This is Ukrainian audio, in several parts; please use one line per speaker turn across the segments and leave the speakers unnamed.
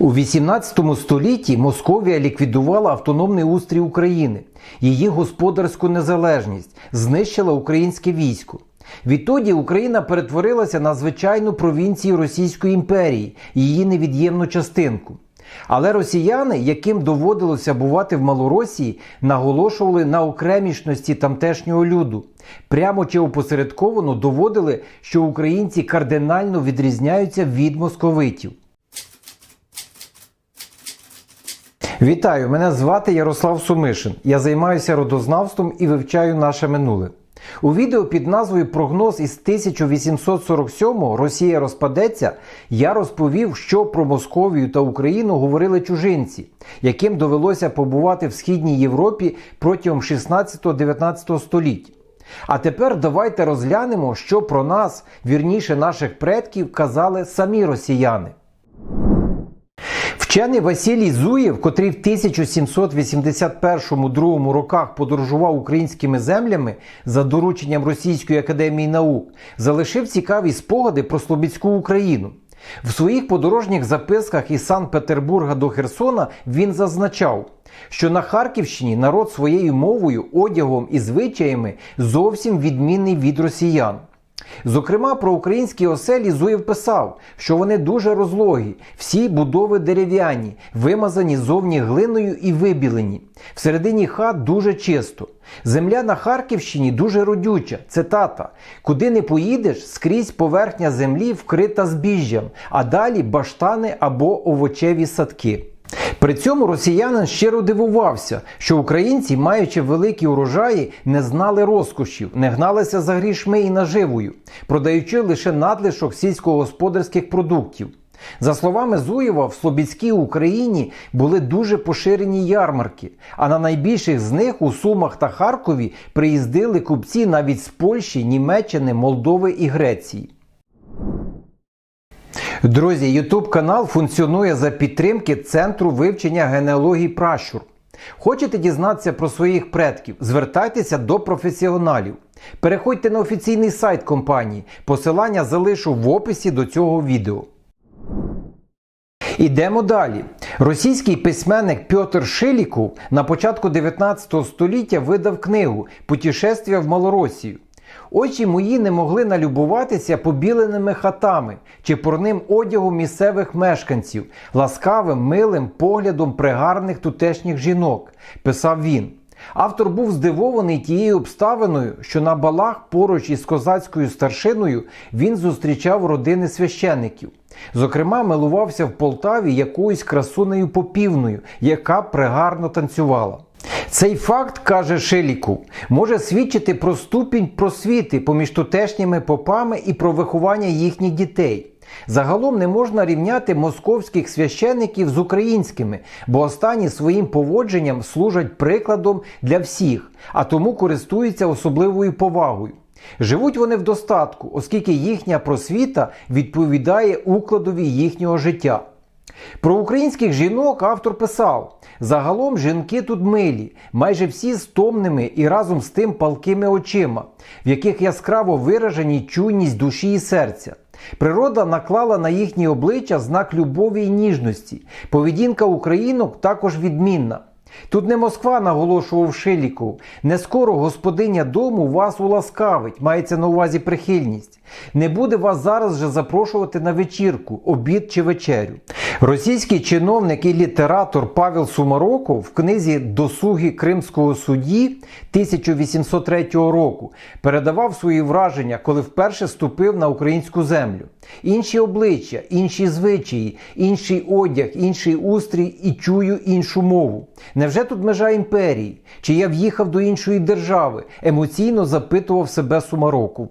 У 18 столітті Московія ліквідувала автономний устрій України, її господарську незалежність, знищила українське військо. Відтоді Україна перетворилася на звичайну провінцію Російської імперії, її невід'ємну частинку. Але росіяни, яким доводилося бувати в Малоросії, наголошували на окремішності тамтешнього люду. Прямо чи опосередковано доводили, що українці кардинально відрізняються від московитів. Вітаю! Мене звати Ярослав Сумишин. Я займаюся родознавством і вивчаю наше минуле. У відео під назвою Прогноз із 1847 Росія розпадеться. Я розповів, що про Московію та Україну говорили чужинці, яким довелося побувати в східній Європі протягом 16-19 століть. А тепер давайте розглянемо, що про нас, вірніше наших предків, казали самі росіяни. Вчений Василій Зуєв, котрий в 1781-2 роках подорожував українськими землями за дорученням Російської академії наук, залишив цікаві спогади про Слобідську Україну. В своїх подорожніх записках із Санкт-Петербурга до Херсона він зазначав, що на Харківщині народ своєю мовою, одягом і звичаями зовсім відмінний від росіян. Зокрема, про українські оселі Зуєв писав, що вони дуже розлогі, всі будови дерев'яні, вимазані зовні глиною і вибілені. Всередині хат дуже чисто. Земля на Харківщині дуже родюча, цитата. Куди не поїдеш, скрізь поверхня землі вкрита збіжжям, а далі баштани або овочеві садки. При цьому росіянин щиро дивувався, що українці, маючи великі урожаї, не знали розкошів, не гналися за грішми і наживою, продаючи лише надлишок сільськогосподарських продуктів. За словами Зуєва, в Слобідській Україні були дуже поширені ярмарки, а на найбільших з них у Сумах та Харкові приїздили купці навіть з Польщі, Німеччини, Молдови і Греції. Друзі, YouTube канал функціонує за підтримки Центру вивчення генеалогії пращур. Хочете дізнатися про своїх предків? Звертайтеся до професіоналів. Переходьте на офіційний сайт компанії. Посилання залишу в описі до цього відео. Ідемо далі. Російський письменник Пьотр Шиліков на початку 19 століття видав книгу Путешествія в Малоросію. Очі мої не могли налюбуватися побіленими хатами чи порним одягом місцевих мешканців, ласкавим, милим поглядом пригарних тутешніх жінок, писав він. Автор був здивований тією обставиною, що на балах поруч із козацькою старшиною він зустрічав родини священиків. Зокрема, милувався в Полтаві якоюсь красунею попівною, яка пригарно танцювала. Цей факт, каже Шиліков, може свідчити про ступінь просвіти поміж тутешніми попами і про виховання їхніх дітей. Загалом не можна рівняти московських священиків з українськими, бо останні своїм поводженням служать прикладом для всіх, а тому користуються особливою повагою. Живуть вони в достатку, оскільки їхня просвіта відповідає укладові їхнього життя. Про українських жінок автор писав: загалом жінки тут милі, майже всі з томними і разом з тим палкими очима, в яких яскраво виражені чуйність душі і серця. Природа наклала на їхні обличчя знак любові і ніжності. Поведінка українок також відмінна. Тут не Москва наголошував Шиліков, не скоро господиня дому вас уласкавить, мається на увазі прихильність. Не буде вас зараз же запрошувати на вечірку, обід чи вечерю. Російський чиновник і літератор Павел Сумароков в книзі Досуги Кримського судді 1803 року передавав свої враження, коли вперше ступив на українську землю. Інші обличчя, інші звичаї, інший одяг, інший устрій і чую іншу мову. Невже тут межа імперії? Чи я в'їхав до іншої держави? Емоційно запитував себе Сумароков.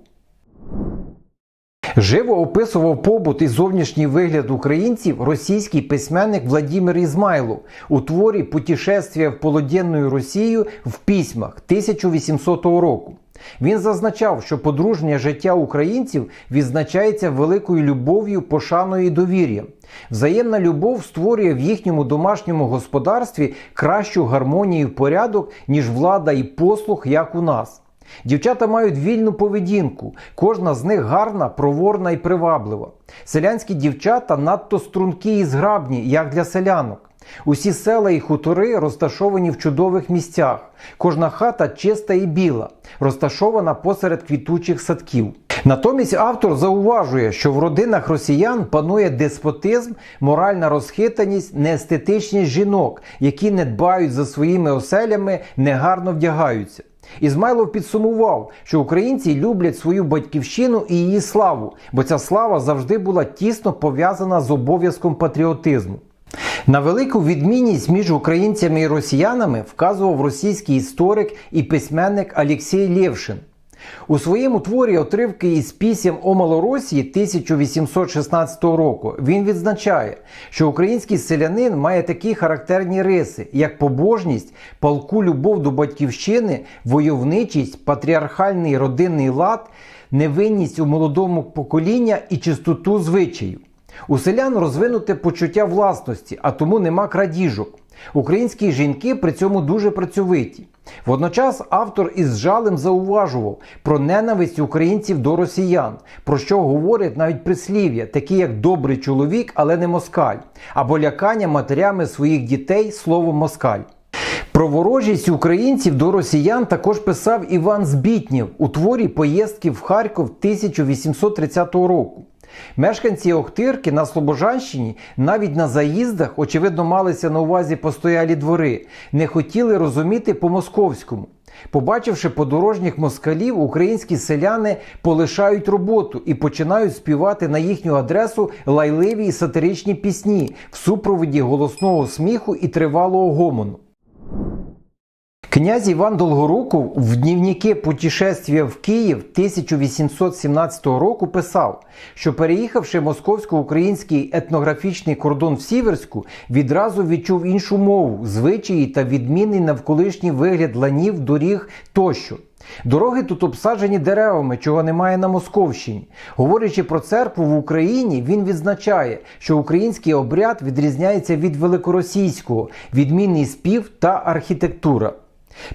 Живо описував побут і зовнішній вигляд українців російський письменник Владимир Ізмайлов у творі Путешествія в полуденну Росію в письмах 1800 року. Він зазначав, що подружнє життя українців відзначається великою любов'ю, пошаною і довір'ям. Взаємна любов створює в їхньому домашньому господарстві кращу гармонію і порядок, ніж влада і послух, як у нас. Дівчата мають вільну поведінку, кожна з них гарна, проворна і приваблива. Селянські дівчата надто стрункі і зграбні, як для селянок. Усі села і хутори розташовані в чудових місцях. Кожна хата чиста і біла, розташована посеред квітучих садків. Натомість автор зауважує, що в родинах росіян панує деспотизм, моральна розхитаність, неестетичність жінок, які не дбають за своїми оселями, негарно вдягаються. Ізмайлов підсумував, що українці люблять свою батьківщину і її славу, бо ця слава завжди була тісно пов'язана з обов'язком патріотизму. На велику відмінність між українцями і росіянами вказував російський історик і письменник Олексій Лєвшин. У своєму творі отривки із пісім о Малоросії 1816 року він відзначає, що український селянин має такі характерні риси, як побожність, палку любов до батьківщини, войовничість, патріархальний родинний лад, невинність у молодому покоління і чистоту звичаю. У селян розвинуте почуття власності, а тому нема крадіжок. Українські жінки при цьому дуже працьовиті. Водночас автор із жалем зауважував про ненависть українців до росіян, про що говорять навіть прислів'я, такі як добрий чоловік, але не москаль, або лякання матерями своїх дітей словом москаль. Про ворожість українців до росіян також писав Іван Збітнєв у творі Поїздки в Харків 1830 року. Мешканці Охтирки на Слобожанщині навіть на заїздах, очевидно, малися на увазі постоялі двори, не хотіли розуміти по-московському. Побачивши подорожніх москалів, українські селяни полишають роботу і починають співати на їхню адресу лайливі і сатиричні пісні в супроводі голосного сміху і тривалого гомону. Князь Іван Долгоруков в дневнике «Путешествие в Київ 1817 року писав, що переїхавши московсько-український етнографічний кордон в Сіверську, відразу відчув іншу мову, звичаї та відмінний навколишній вигляд ланів, доріг тощо. Дороги тут обсаджені деревами, чого немає на Московщині. Говорячи про церкву в Україні, він відзначає, що український обряд відрізняється від великоросійського, відмінний спів та архітектура.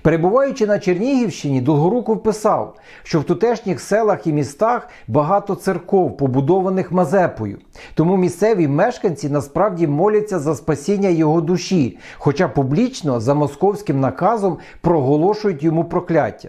Перебуваючи на Чернігівщині, Долгоруков писав, що в тутешніх селах і містах багато церков, побудованих Мазепою. Тому місцеві мешканці насправді моляться за спасіння його душі, хоча публічно за московським наказом проголошують йому прокляття.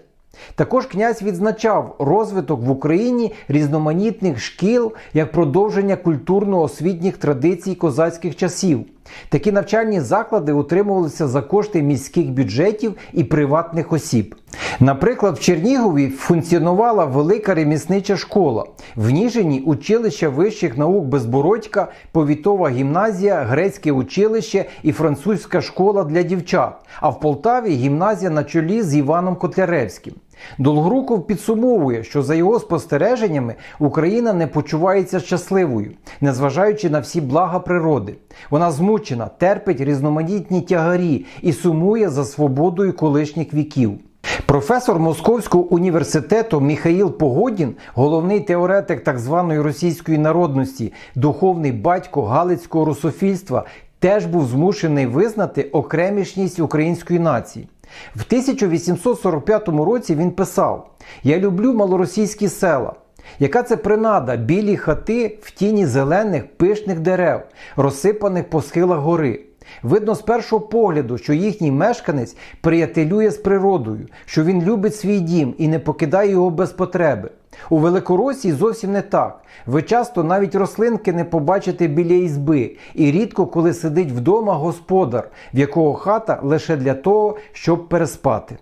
Також князь відзначав розвиток в Україні різноманітних шкіл як продовження культурно-освітніх традицій козацьких часів. Такі навчальні заклади утримувалися за кошти міських бюджетів і приватних осіб. Наприклад, в Чернігові функціонувала велика реміснича школа, в Ніжині училище вищих наук Безбородька, повітова гімназія, грецьке училище і французька школа для дівчат, а в Полтаві гімназія на чолі з Іваном Котляревським. Долгоруков підсумовує, що за його спостереженнями Україна не почувається щасливою, незважаючи на всі блага природи. Вона змучена, терпить різноманітні тягарі і сумує за свободою колишніх віків. Професор Московського університету Міхаїл Погодін, головний теоретик так званої російської народності, духовний батько Галицького русофільства, теж був змушений визнати окремішність української нації. В 1845 році він писав: Я люблю малоросійські села. Яка це принада білі хати в тіні зелених пишних дерев, розсипаних по схилах гори? Видно з першого погляду, що їхній мешканець приятелює з природою, що він любить свій дім і не покидає його без потреби. У Великоросії зовсім не так. Ви часто навіть рослинки не побачите біля ізби, і рідко коли сидить вдома господар, в якого хата лише для того, щоб переспати.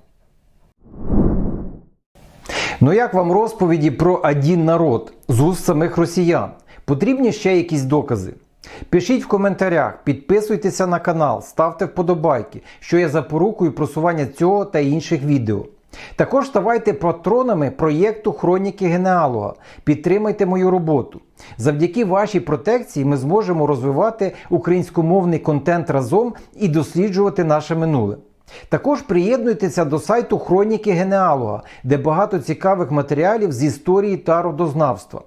Ну як вам розповіді про один народ з уст самих росіян? Потрібні ще якісь докази? Пишіть в коментарях, підписуйтеся на канал, ставте вподобайки, що є запорукою просування цього та інших відео. Також ставайте патронами проєкту Хроніки Генеалога. Підтримайте мою роботу. Завдяки вашій протекції ми зможемо розвивати українськомовний контент разом і досліджувати наше минуле. Також приєднуйтеся до сайту Хроніки Генеалога, де багато цікавих матеріалів з історії та родознавства.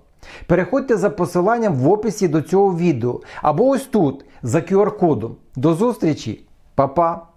Переходьте за посиланням в описі до цього відео або ось тут за QR-кодом. До зустрічі, Па-па!